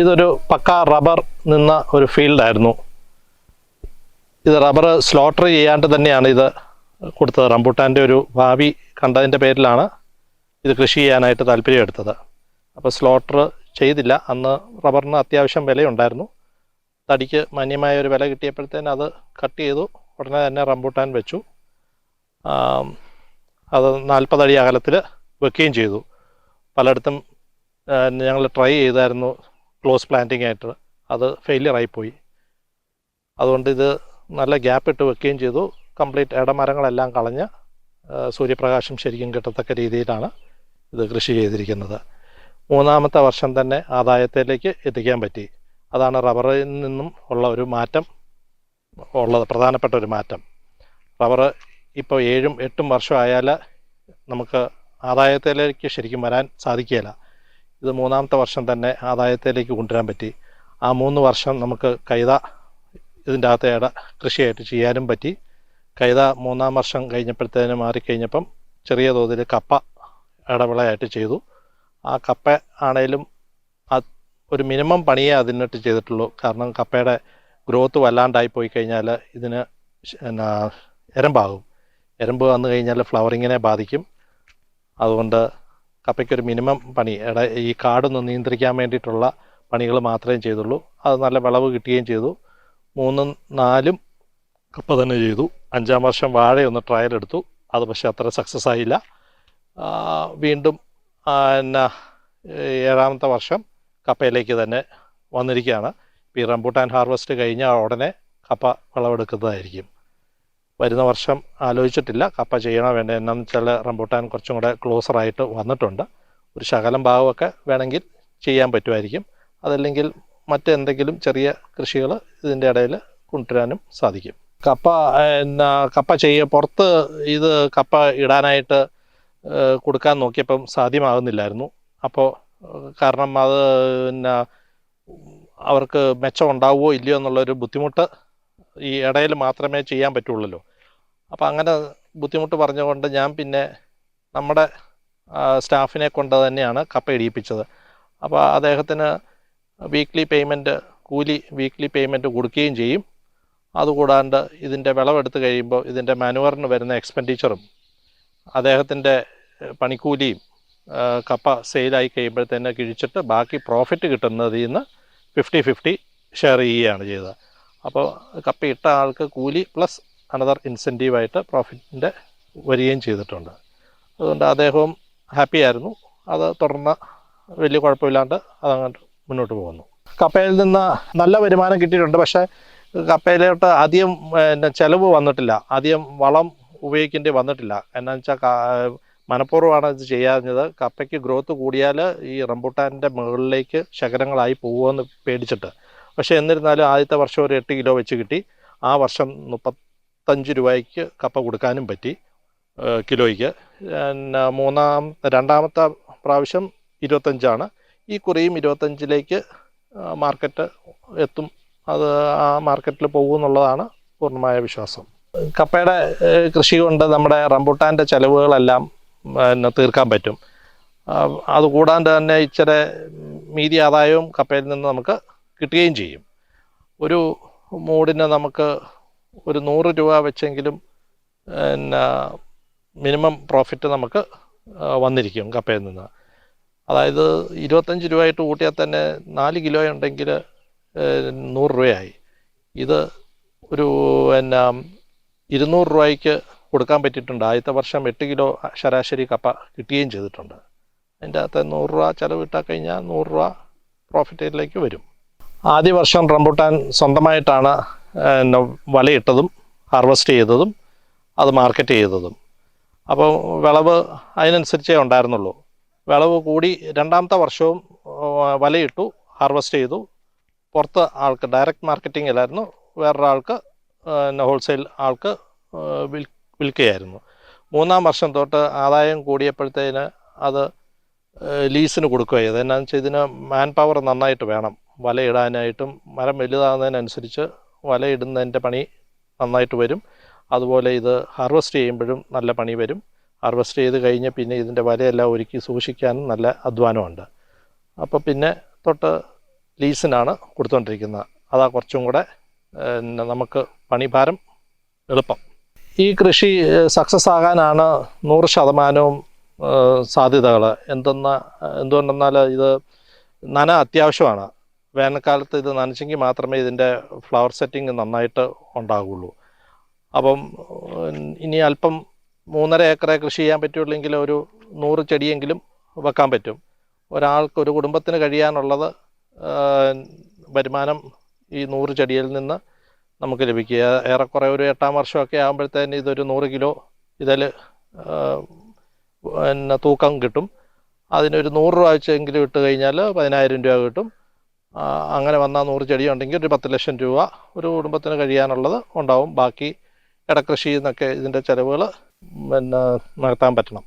ഇതൊരു പക്ക റബ്ബർ നിന്ന ഒരു ഫീൽഡായിരുന്നു. ഇത് റബ്ബർ സ്ലോട്ടർ ചെയ്യാണ്ട് തന്നെയാണ് ഇത് കൊടുത്തത്. റംബൂട്ടാന്റെ ഒരു ഭാവി കണ്ടതിന്റെ പേരിലാണ് ഇത് കൃഷി ചെയ്യാനായിട്ട് താല്പര്യമെടുത്തത്. അപ്പോൾ സ്ലോട്ടർ ചെയ്തില്ല. അന്ന് റബ്ബറിന് അത്യാവശ്യം വിലയുണ്ടായിരുന്നു. തടിക്ക് മാന്യമായ ഒരു വില കിട്ടിയപ്പോഴത്തേന് അത് കട്ട് ചെയ്തു. ഉടനെ തന്നെ റംബൂട്ടാൻ വെച്ചു. അത് നാൽപ്പതടി അകലത്തിൽ വെക്കുകയും ചെയ്തു. പലയിടത്തും ഞങ്ങൾ ട്രൈ ചെയ്തായിരുന്നു ക്ലോസ് പ്ലാന്റിംഗ് ആയിട്ട് അത് ഫെയിലിയർ ആയിപ്പോയി. അതുകൊണ്ട് ഇത് നല്ല ഗ്യാപ്പ് ഇട്ട് വെക്കുകയും ചെയ്തു. കംപ്ലീറ്റ് ഇടമരങ്ങളെല്ലാം കളഞ്ഞ് സൂര്യപ്രകാശം ശരിക്കും കിട്ടത്തക്ക രീതിയിലാണ് ഇത് കൃഷി ചെയ്തിരിക്കുന്നത്. മൂന്നാമത്തെ വർഷം തന്നെ ആദായത്തിലേക്ക് എത്തിക്കാൻ പറ്റി. അതാണ് റബ്ബറിൽ നിന്നും ഉള്ള ഒരു മാറ്റം ഉള്ളത് പ്രധാനപ്പെട്ട ഒരു മാറ്റം. റബ്ബർ ഇപ്പോൾ ഏഴും എട്ടും വർഷം നമുക്ക് ആദായത്തിലേക്ക് ശരിക്കും വരാൻ സാധിക്കുകയില്ല. ഇത് മൂന്നാമത്തെ വർഷം തന്നെ ആദായത്തിലേക്ക് കൊണ്ടുവരാൻ പറ്റി. ആ മൂന്ന് വർഷം നമുക്ക് കൈത ഇതിന്റെ അകത്ത് ഇട കൃഷിയായിട്ട് ചെയ്യാനും പറ്റി. കൈത മൂന്നാം വർഷം കഴിഞ്ഞപ്പോഴത്തേന് മാറിക്കഴിഞ്ഞപ്പം ചെറിയ തോതിൽ കപ്പ ഇടവിളയായിട്ട് ചെയ്തു. ആ കപ്പ ആണേലും ഒരു മിനിമം പണിയേ അതിനിട്ട് ചെയ്തിട്ടുള്ളൂ. കാരണം കപ്പയുടെ ഗ്രോത്ത് വല്ലാണ്ടായി പോയി കഴിഞ്ഞാൽ ഇതിന് എരമ്പാകും. എരമ്പ് വന്നു കഴിഞ്ഞാൽ ഫ്ലവറിങ്ങിനെ ബാധിക്കും. അതുകൊണ്ട് കപ്പയ്ക്കൊരു മിനിമം പണി ഇട ഈ കാടൊന്ന് നിയന്ത്രിക്കാൻ വേണ്ടിയിട്ടുള്ള പണികൾ മാത്രമേ ചെയ്തുള്ളൂ. അത് നല്ല വിളവ് കിട്ടുകയും ചെയ്തു. മൂന്നും നാലും കപ്പ തന്നെ ചെയ്തു. അഞ്ചാം വർഷം വാഴയൊന്ന് ട്രയൽ എടുത്തു. അത് പക്ഷെ അത്ര സക്സസ് ആയില്ല. വീണ്ടും എന്നാ ഏഴാമത്തെ വർഷം കപ്പയിലേക്ക് തന്നെ വന്നിരിക്കുകയാണ്. ഈ റംബൂട്ടാൻ ഹാർവെസ്റ്റ് കഴിഞ്ഞ ഉടനെ കപ്പ വിളവെടുക്കുന്നതായിരിക്കും. വരുന്ന വർഷം ആലോചിച്ചിട്ടില്ല. കപ്പ ചെയ്യണോ വേണ്ട എന്നാന്ന് വെച്ചാൽ റംബൂട്ടാൻ കുറച്ചും കൂടെ ക്ലോസറായിട്ട് വന്നിട്ടുണ്ട്. ഒരു ശകലം ഭാഗമൊക്കെ വേണമെങ്കിൽ ചെയ്യാൻ പറ്റുമായിരിക്കും. അതല്ലെങ്കിൽ മറ്റെന്തെങ്കിലും ചെറിയ കൃഷികൾ ഇതിന്റെ ഇടയിൽ കൊണ്ടുവരാനും സാധിക്കും. കപ്പ എന്നാ കപ്പ ചെയ്യ പുറത്ത് ഇത് കപ്പ ഇടാനായിട്ട് കൊടുക്കാൻ നോക്കിയപ്പം സാധ്യമാകുന്നില്ലായിരുന്നു. അപ്പോൾ കാരണം അത് പിന്നെ അവർക്ക് മെച്ചം ഉണ്ടാവുമോ ഇല്ലയോ എന്നുള്ളൊരു ബുദ്ധിമുട്ട് ഈ ഇടയിൽ മാത്രമേ ചെയ്യാൻ പറ്റുള്ളൂ അപ്പോൾ അങ്ങനെ ബുദ്ധിമുട്ട് പറഞ്ഞുകൊണ്ട് ഞാൻ പിന്നെ നമ്മുടെ സ്റ്റാഫിനെ കൊണ്ട് തന്നെയാണ് കപ്പ ഇടിയിപ്പിച്ചത്. അപ്പോൾ അദ്ദേഹത്തിന് വീക്ക്ലി പേയ്മെന്റ് കൂലി വീക്ക്ലി പേയ്മെന്റ് കൊടുക്കുകയും ചെയ്യും. അതുകൂടാണ്ട് ഇതിന്റെ വിളവെടുത്ത് കഴിയുമ്പോൾ ഇതിന്റെ മാനുവറിന് വരുന്ന എക്സ്പെൻഡിച്ചറും അദ്ദേഹത്തിന്റെ പണിക്കൂലിയും കപ്പ സെയിലായി കഴിയുമ്പോഴത്തേന് കിഴിച്ചിട്ട് ബാക്കി പ്രോഫിറ്റ് കിട്ടുന്നതിൽ നിന്ന് ഫിഫ്റ്റി ഫിഫ്റ്റി ഷെയർ ചെയ്യുകയാണ് ചെയ്തത്. അപ്പോൾ കപ്പ ഇട്ട ആൾക്ക് കൂലി പ്ലസ് അനദർ ഇൻസെന്റീവായിട്ട് പ്രോഫിറ്റിന്റെ വരികയും ചെയ്തിട്ടുണ്ട്. അതുകൊണ്ട് അദ്ദേഹവും ഹാപ്പി ആയിരുന്നു. അത് തുടർന്ന് വലിയ കുഴപ്പമില്ലാണ്ട് അതങ്ങോട്ട് മുന്നോട്ട് പോകുന്നു. കപ്പയിൽ നിന്ന് നല്ല വരുമാനം കിട്ടിയിട്ടുണ്ട്. പക്ഷേ കപ്പയിലോട്ട് അധികം പിന്നെ ചിലവ് വന്നിട്ടില്ല. അധികം വളം ഉപയോഗിക്കേണ്ടി വന്നിട്ടില്ല. എന്നാന്ന് വെച്ചാൽ മനഃപൂർവമാണ് ഇത് ചെയ്യാഞ്ഞത്. കപ്പയ്ക്ക് ഗ്രോത്ത് കൂടിയാൽ ഈ റംബൂട്ടാന്റെ മുകളിലേക്ക് ശകരങ്ങളായി പോകുമെന്ന് പേടിച്ചിട്ട്. പക്ഷേ എന്നിരുന്നാലും ആദ്യത്തെ വർഷം ഒരു എട്ട് കിലോ വെച്ച് കിട്ടി. ആ വർഷം മുപ്പത്തഞ്ച് രൂപയ്ക്ക് കപ്പ കൊടുക്കാനും പറ്റി കിലോയ്ക്ക്. പിന്നെ മൂന്നാം രണ്ടാമത്തെ പ്രാവശ്യം ഇരുപത്തഞ്ചാണ്. ഈ കുറിയും ഇരുപത്തഞ്ചിലേക്ക് മാർക്കറ്റ് എത്തും. അത് ആ മാർക്കറ്റിൽ പോകും എന്നുള്ളതാണ് പൂർണമായ വിശ്വാസം. കപ്പയുടെ കൃഷി കൊണ്ട് നമ്മുടെ റംബൂട്ടാന്റെ ചിലവുകളെല്ലാം പിന്നെ തീർക്കാൻ പറ്റും. അതുകൂടാണ്ട് തന്നെ ഇച്ചിരി മീതി ആദായവും കപ്പയിൽ നിന്ന് നമുക്ക് കിട്ടുകയും ചെയ്യും. ഒരു മൂടിന് നമുക്ക് ഒരു നൂറ് രൂപ വെച്ചെങ്കിലും പിന്നെ മിനിമം പ്രോഫിറ്റ് നമുക്ക് വന്നിരിക്കും കപ്പയിൽ നിന്ന്. അതായത് ഇരുപത്തഞ്ച് രൂപയായിട്ട് കൂട്ടിയാൽ തന്നെ നാല് കിലോ ഉണ്ടെങ്കിൽ നൂറ് രൂപയായി. ഇത് ഒരു പിന്നെ ഇരുന്നൂറ് രൂപയ്ക്ക് കൊടുക്കാൻ പറ്റിയിട്ടുണ്ട്. ആദ്യത്തെ വർഷം എട്ട് കിലോ ശരാശരി കപ്പ കിട്ടുകയും ചെയ്തിട്ടുണ്ട്. അതിന്റെ അകത്ത് നൂറ് രൂപ ചിലവ് ഇട്ടാൽ കഴിഞ്ഞാൽ നൂറ് രൂപ പ്രോഫിറ്റിലേക്ക് വരും. ആദ്യ വർഷം റംബുട്ടാൻ സ്വന്തമായിട്ടാണ് പിന്നെ വലയിട്ടതും ഹാർവെസ്റ്റ് ചെയ്തതും അത് മാർക്കറ്റ് ചെയ്തതും. അപ്പോൾ വിളവ് അതിനനുസരിച്ചേ ഉണ്ടായിരുന്നുള്ളൂ. വിളവ് കൂടി രണ്ടാമത്തെ വർഷവും വലയിട്ടു ഹാർവെസ്റ്റ് ചെയ്തു. പുറത്ത് ആൾക്ക് ഡയറക്റ്റ് മാർക്കറ്റിങ്ങിലായിരുന്നു വേറൊരാൾക്ക് പിന്നെ ഹോൾസെയിൽ ആൾക്ക് വിൽക്കുകയായിരുന്നു. മൂന്നാം വർഷം തൊട്ട് ആദായം കൂടിയപ്പോഴത്തേന് അത് ലീസിന് കൊടുക്കുക ചെയ്തത്. എന്നാന്ന് വെച്ചാൽ ഇതിന് മാൻ പവർ നന്നായിട്ട് വേണം. വലയിടാനായിട്ടും മരം വലുതാകുന്നതിനനുസരിച്ച് വലയിടുന്നതിന്റെ പണി നന്നായിട്ട് വരും. അതുപോലെ ഇത് ഹാർവെസ്റ്റ് ചെയ്യുമ്പോഴും നല്ല പണി വരും. ഹാർവെസ്റ്റ് ചെയ്ത് കഴിഞ്ഞ് പിന്നെ ഇതിന്റെ വലയെല്ലാം ഒരുക്കി സൂക്ഷിക്കാനും നല്ല അധ്വാനമുണ്ട്. അപ്പോൾ പിന്നെ തൊട്ട് ലീസിനാണ് കൊടുത്തുകൊണ്ടിരിക്കുന്നത് അതാ കുറച്ചും കൂടെ നമുക്ക് പണിഭാരം എളുപ്പം. ഈ കൃഷി സക്സസ് ആകാനാണ് നൂറ് ശതമാനവും സാധ്യതകൾ എന്തെന്ന എന്തുകൊണ്ടെന്നാൽ ഇത് നന അത്യാവശ്യമാണ്. വേനൽക്കാലത്ത് ഇത് നനച്ചെങ്കിൽ മാത്രമേ ഇതിന്റെ ഫ്ലവർ സെറ്റിംഗ് നന്നായിട്ട് ഉണ്ടാകുള്ളൂ അപ്പം ഇനി അല്പം മൂന്നര ഏക്കറെ കൃഷി ചെയ്യാൻ പറ്റുള്ളെങ്കിൽ ഒരു നൂറ് ചെടിയെങ്കിലും വെക്കാൻ പറ്റും. ഒരാൾക്ക് ഒരു കുടുംബത്തിന് കഴിയാനുള്ളത് വരുമാനം ഈ നൂറ് ചെടിയിൽ നിന്ന് നമുക്ക് ലഭിക്കുക ഏറെക്കുറെ ഒരു എട്ടാം വർഷമൊക്കെ ആകുമ്പോഴത്തേന് ഇതൊരു നൂറ് കിലോ ഇതിൽ പിന്നെ തൂക്കം കിട്ടും. അതിനൊരു നൂറ് രൂപ വെച്ചെങ്കിലും ഇട്ട് കഴിഞ്ഞാൽ പതിനായിരം രൂപ കിട്ടും. അങ്ങനെ വന്നാൽ നൂറ് ചെടി ഉണ്ടെങ്കിൽ ഒരു പത്ത് ലക്ഷം രൂപ ഒരു കുടുംബത്തിന് കഴിയാനുള്ളത് ഉണ്ടാവും. ബാക്കി ഇടക്കൃഷി എന്നൊക്കെ ഇതിന്റെ ചിലവുകൾ പിന്നെ നടത്താൻ പറ്റണം.